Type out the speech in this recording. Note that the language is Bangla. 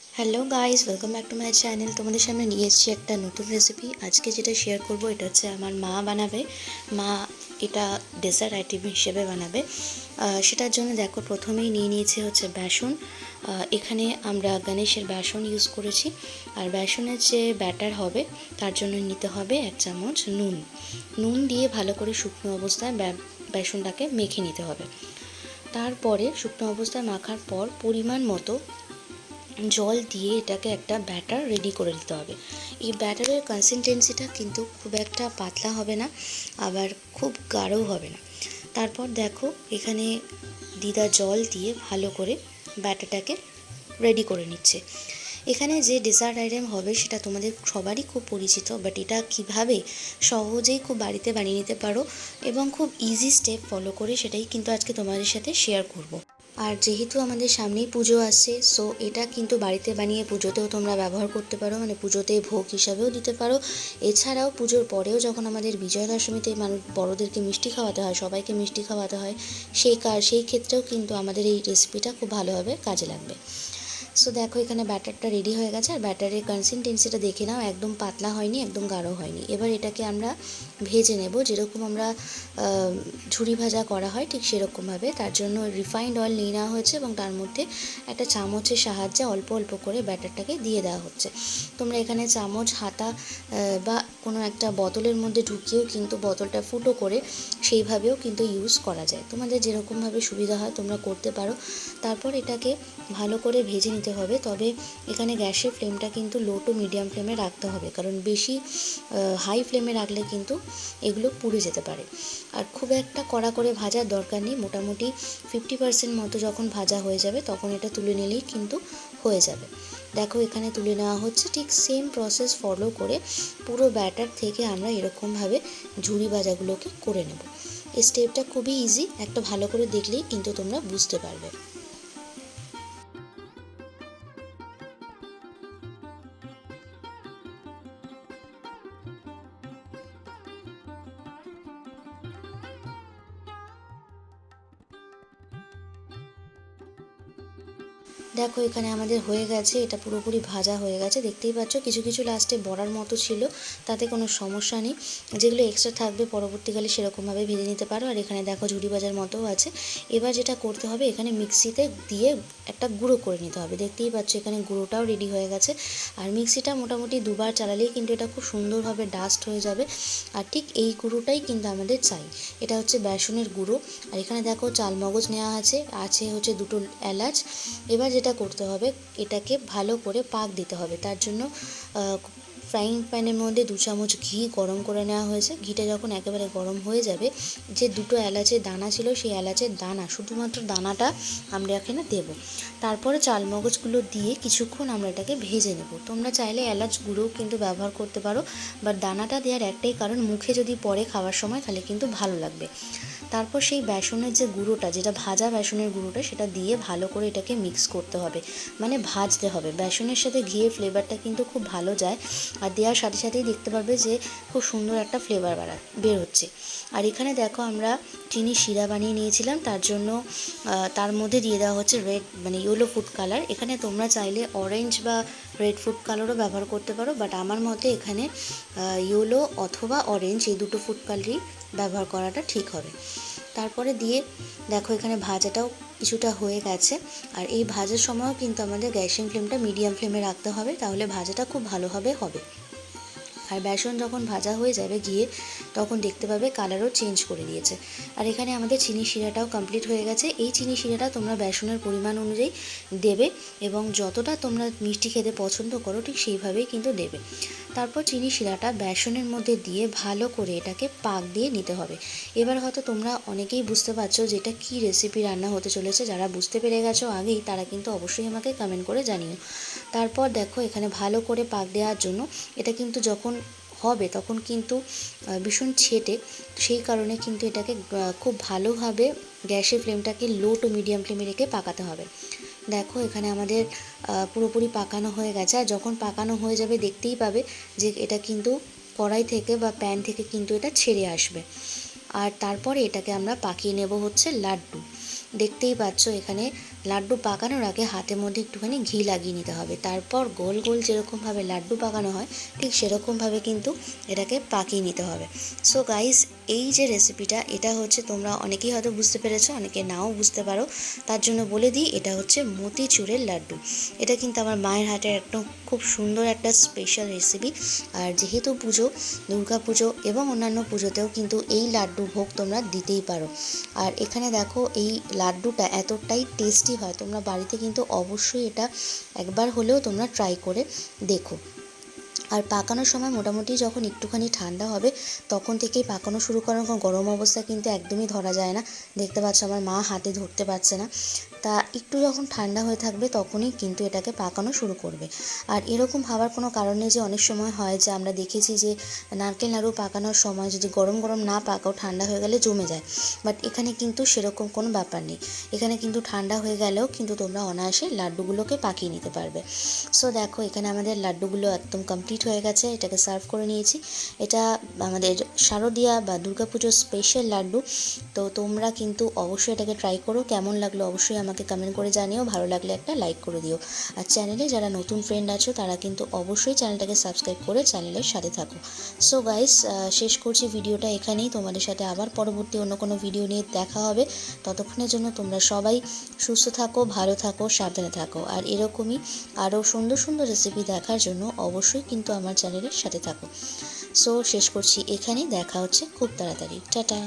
Hello guys welcome back to my channel তোমাদের সামনে নিয়ে এসেছি একটা নতুন রেসিপি আজকে যেটা শেয়ার করব, এটা হচ্ছে আমার মা বানাবে। মা এটা ডেজার্ট আইটেম হিসেবে বানাবে। সেটার জন্য দেখো, প্রথমেই নিয়ে নিয়েছে হচ্ছে বেসন। এখানে আমরা গণেশের বেসন ইউজ করেছি। আর বেসনের যে ব্যাটার হবে, তার জন্য নিতে হবে এক চামচ নুন। নুন দিয়ে ভালো করে শুকনো অবস্থায় বেসনটাকে মেখে নিতে হবে। তারপরে শুকনো অবস্থায় মাখার পর পরিমাণ মতো জল দিয়ে এটাকে একটা ব্যাটার রেডি করে নিতে হবে। এই ব্যাটারের কনসিস্টেন্সিটা কিন্তু খুব একটা পাতলা হবে না, আবার খুব গাঢ়ও হবে না। তারপর দেখো, এখানে দিদা জল দিয়ে ভালো করে ব্যাটারটাকে রেডি করে নিচ্ছে। এখানে যে ডেজার্ট আইটেম হবে সেটা তোমাদের সবারই খুব পরিচিত বাট এটা কীভাবে সহজেই খুব বাড়িতে বানিয়ে নিতে পারো এবং খুব ইজি স্টেপ ফলো করে সেটাই কিন্তু আজকে তোমাদের সাথে শেয়ার করব। আর যেহেতু আমাদের সামনেই পুজো আসছে সো এটা কিন্তু বাড়িতে বানিয়ে পুজোতেও তোমরা ব্যবহার করতে পারো মানে পুজোতে ভোগ হিসাবেও দিতে পারো। এছাড়াও পুজোর পরেও যখন আমাদের বিজয়া দশমীতে মানুষ বড়োদেরকে মিষ্টি খাওয়াতে হয়, সবাইকে মিষ্টি খাওয়াতে হয়, সেই কার, সেই ক্ষেত্রেও কিন্তু আমাদের এই রেসিপিটা খুব ভালোভাবে কাজে লাগবে। সো দেখো, এখানে ব্যাটারটা রেডি হয়ে গেছে, আর ব্যাটারের কনসিস্টেন্সিটা দেখে নাও, একদম পাতলা হয়নি, একদম গাঢ় হয়নি। এবার এটাকে আমরা ভেজে নেব, যেরকম আমরা ঝুরি ভাজা করা হয় ঠিক সেরকমভাবে। তার জন্য রিফাইন্ড অয়েল নিয়ে নেওয়া হয়েছে এবং তার মধ্যে একটা চামচের সাহায্যে অল্প অল্প করে ব্যাটারটাকে দিয়ে দেওয়া হচ্ছে। তোমরা এখানে চামচ, হাতা বা কোনো একটা বোতলের মধ্যে ঢুকিয়েও কিন্তু বোতলটা ফুটো করে সেইভাবেও কিন্তু ইউজ করা যায়। তোমাদের যেরকমভাবে সুবিধা হয় তোমরা করতে পারো। তারপর এটাকে ভালো করে ভেজে নিতে হবে। তবে এখানে গ্যাসের ফ্লেমটা কিন্তু লো টু মিডিয়াম ফ্লেমে রাখতে হবে। কারণ বেশি হাই ফ্লেমে রাখলে কিন্তু এগুলো পুড়ে যেতে পারে। আর খুব একটা কড়া করে ভাজার দরকার নেই। মোটামুটি ফিফটি পার্সেন্ট মতো যখন ভাজা হয়ে যাবে, তখন এটা তুলে নিলেই কিন্তু হয়ে যাবে। দেখো এখানে তুলে নেওয়া হচ্ছে। ঠিক সেম প্রসেস ফলো করে পুরো ব্যাটার থেকে আমরা এরকমভাবে ঝুড়ি ভাজাগুলোকে করে নেব। এই স্টেপটা খুবই ইজি একটা ভালো করে দেখলেই কিন্তু তোমরা বুঝতে পারবে। দেখো, এখানে আমাদের হয়ে গেছে, এটা পুরোপুরি ভাজা হয়ে গেছে। দেখতেই পাচ্ছ, কিছু কিছু লাস্টে বড়ার মতো ছিল, তাতে কোনো সমস্যা নেই। যেগুলো এক্সট্রা থাকবে, পরবর্তীকালে সেরকমভাবে ভেজে নিতে পারো। আর এখানে দেখো ঝুড়ি বাজার মতোও আছে। এবার যেটা করতে হবে, এখানে মিক্সিতে দিয়ে একটা গুঁড়ো করে নিতে হবে। দেখতেই পাচ্ছ এখানে গুঁড়োটাও রেডি হয়ে গেছে। আর মিক্সিটা মোটামুটি দুবার চালালেই কিন্তু এটা খুব সুন্দরভাবে ডাস্ট হয়ে যাবে। আর ঠিক এই গুঁড়োটাই কিন্তু আমাদের চাই। এটা হচ্ছে বেসনের গুঁড়ো। আর এখানে দেখো চাল মগজ নেওয়া আছে আছে হচ্ছে দুটো এলাচ। এবার যেটা করতে হবে, এটাকে ভালো করে পাক দিতে হবে। তার জন্য ফ্রাইং প্যানের মধ্যে দু চামচ ঘি গরম করে নেওয়া হয়েছে। ঘিটা যখন একেবারে গরম হয়ে যাবে, যে দুটো এলাচের দানা ছিল, সেই এলাচের দানা, শুধুমাত্র দানাটা আমরা এখানে দেবো। তারপরে চাল মগজগুলো দিয়ে কিছুক্ষণ আমরা এটাকে ভেজে নেব। তোমরা চাইলে এলাচ গুঁড়োও কিন্তু ব্যবহার করতে পারো বাট দানাটা দেওয়ার একটাই কারণ, মুখে যদি পরে খাওয়ার সময়, তাহলে কিন্তু ভালো লাগবে। তারপর সেই বেসনের যে গুঁড়োটা, যেটা ভাজা বেসনের গুঁড়োটা, সেটা দিয়ে ভালো করে এটাকে মিক্স করতে হবে। মানে ভাজতে হবে। বেসনের সাথে ঘিয়ের ফ্লেভারটা কিন্তু খুব ভালো যায়। আর দেওয়ার সাথে সাথেই দেখতে পারবে যে খুব সুন্দর একটা ফ্লেভার বাড়া, বের হচ্ছে। আর এখানে দেখো আমরা চিনি শিরা বানিয়ে নিয়েছিলাম, তার জন্য তার মধ্যে দিয়ে দেওয়া হচ্ছে রেড মানে ইয়েলো ফুড কালার এখানে তোমরা চাইলে অরেঞ্জ বা রেড ফুড কালারও ব্যবহার করতে পারো বাট আমার মতে এখানে ইয়েলো অথবা অরেঞ্জ এই দুটো ফুড কালারই ব্যবহার করাটা ঠিক হবে। তারপরে দিয়ে দেখো এখানে ভাজাটাও কিছুটা হয়ে গেছে। আর এই ভাজার সময়ও কিন্তু আমাদের গ্যাসিং ফ্লেমটা মিডিয়াম ফ্লেমে রাখতে হবে, তাহলে ভাজাটা খুব ভালোভাবে হবে। আর বেসন যখন ভাজা হয়ে যাবে গিয়ে তখন দেখতে পাবে কালারও চেঞ্জ করে দিয়েছে। আর এখানে আমাদের চিনি শিরাটাও কমপ্লিট হয়ে গেছে। এই চিনি শিরাটা তোমরা বেসনের পরিমাণ অনুযায়ী দেবে এবং যতটা তোমরা মিষ্টি খেতে পছন্দ করো, ঠিক সেইভাবেই কিন্তু দেবে। তারপর চিনি শিরাটা বেসনের মধ্যে দিয়ে ভালো করে এটাকে পাক দিয়ে নিতে হবে। এবার হয়তো তোমরা অনেকেই বুঝতে পারছ যে এটা কী রেসিপি রান্না হতে চলেছে। যারা বুঝতে পেরে গেছো আগেই, তারা কিন্তু অবশ্যই আমাকে কমেন্ট করে জানিও। তারপর দেখো এখানে ভালো করে পাক দেওয়ার জন্য এটা কিন্তু যখন হবে তখন কিন্তু ভীষণ ছেটে, সেই কারণে কিন্তু এটাকে খুব ভালোভাবে গ্যাসের ফ্লেমটাকে লো টু মিডিয়াম ফ্লেমে রেখে পাকাতে হবে। দেখো এখানে আমাদের পুরোপুরি পাকানো হয়ে গেছে। আর যখন পাকানো হয়ে যাবে দেখতেই পাবে যে এটা কিন্তু কড়াই থেকে বা প্যান থেকে কিন্তু এটা ছেড়ে আসবে। আর তারপরে এটাকে আমরা পাকিয়ে নেব হচ্ছে লাড্ডু। দেখতেই পাচ্ছ এখানে লাড্ডু পাকানোর আগে হাতের মধ্যে একটুখানি ঘি লাগিয়ে নিতে হবে। তারপর গোল গোল যেরকমভাবে লাড্ডু পাকানো হয়, ঠিক সেরকমভাবে কিন্তু এটাকে পাকিয়ে নিতে হবে। সো গাইস এই যে রেসিপিটা এটা হচ্ছে তোমরা অনেকেই হয়তো বুঝতে পেরেছ, অনেকে নাও বুঝতে পারো। তার জন্য বলে দিই, এটা হচ্ছে মতিচুরের লাড্ডু। এটা কিন্তু আমার মায়ের হাতের একদম খুব সুন্দর একটা স্পেশাল রেসিপি আর যেহেতু পুজো, দুর্গা পুজো এবং অন্যান্য পুজোতেও কিন্তু এই লাড্ডু ভোগ তোমরা দিতেই পারো। আর এখানে দেখো, এই লাড্ডুটা এতটাই টেস্টি হয়, তোমরা বাড়িতে কিন্তু অবশ্যই এটা একবার হলেও তোমরা ট্রাই করে দেখো। আর পাকানোর সময় মোটামুটি যখন একটুখানি ঠান্ডা হবে, তখন থেকেই পাকানো শুরু করার গরম অবস্থা কিন্তু একদমই ধরা যায় না। দেখতে পাচ্ছ আমার মা হাতে ধরতে পারছে না। তা একটু যখন ঠান্ডা হয়ে থাকবে তখনই কিন্তু এটাকে পাকানো শুরু করবে। আর এরকম ভাবার কোনো কারণ যে অনেক সময় হয় যে আমরা দেখেছি যে নারকেল নাড়ু পাকানোর সময় যদি গরম গরম না পাকাও ঠান্ডা হয়ে গেলে জমে যায়। বাট এখানে কিন্তু সেরকম কোনো ব্যাপার নেই। এখানে কিন্তু ঠান্ডা হয়ে গেলেও কিন্তু তোমরা অনায়াসে লাড্ডুগুলোকে পাকিয়ে নিতে পারবে। সো দেখো এখানে আমাদের লাড্ডুগুলো একদম কমপ্লিট হয়ে গেছে। এটাকে সার্ভ করে নিয়েছি। এটা আমাদের শারদীয়া বা দুর্গাপুজোর স্পেশাল লাড্ডু। তো তোমরা কিন্তু অবশ্যই এটাকে ট্রাই করো। কেমন লাগল অবশ্যই আমাকে কমেন্ট করে জানিও। ভালো লাগলে একটা লাইক করে দিও। আর চ্যানেলে যারা নতুন ফ্রেন্ড আছো, তারা কিন্তু অবশ্যই চ্যানেলটাকে সাবস্ক্রাইব করে চ্যানেলের সাথে থাকো। সো গাইস শেষ করছি ভিডিওটা এখানেই। তোমাদের সাথে আবার পরবর্তী অন্য কোনো ভিডিও নিয়ে দেখা হবে। ততক্ষণের জন্য তোমরা সবাই সুস্থ থাকো, ভালো থাকো, সাবধানে থাকো। আর এরকমই আরও সুন্দর সুন্দর রেসিপি দেখার জন্য অবশ্যই কিন্তু আমার চ্যানেলের সাথে থাকো। সো শেষ করছি এখানেই। দেখা হচ্ছে খুব তাড়াতাড়ি। টাটা!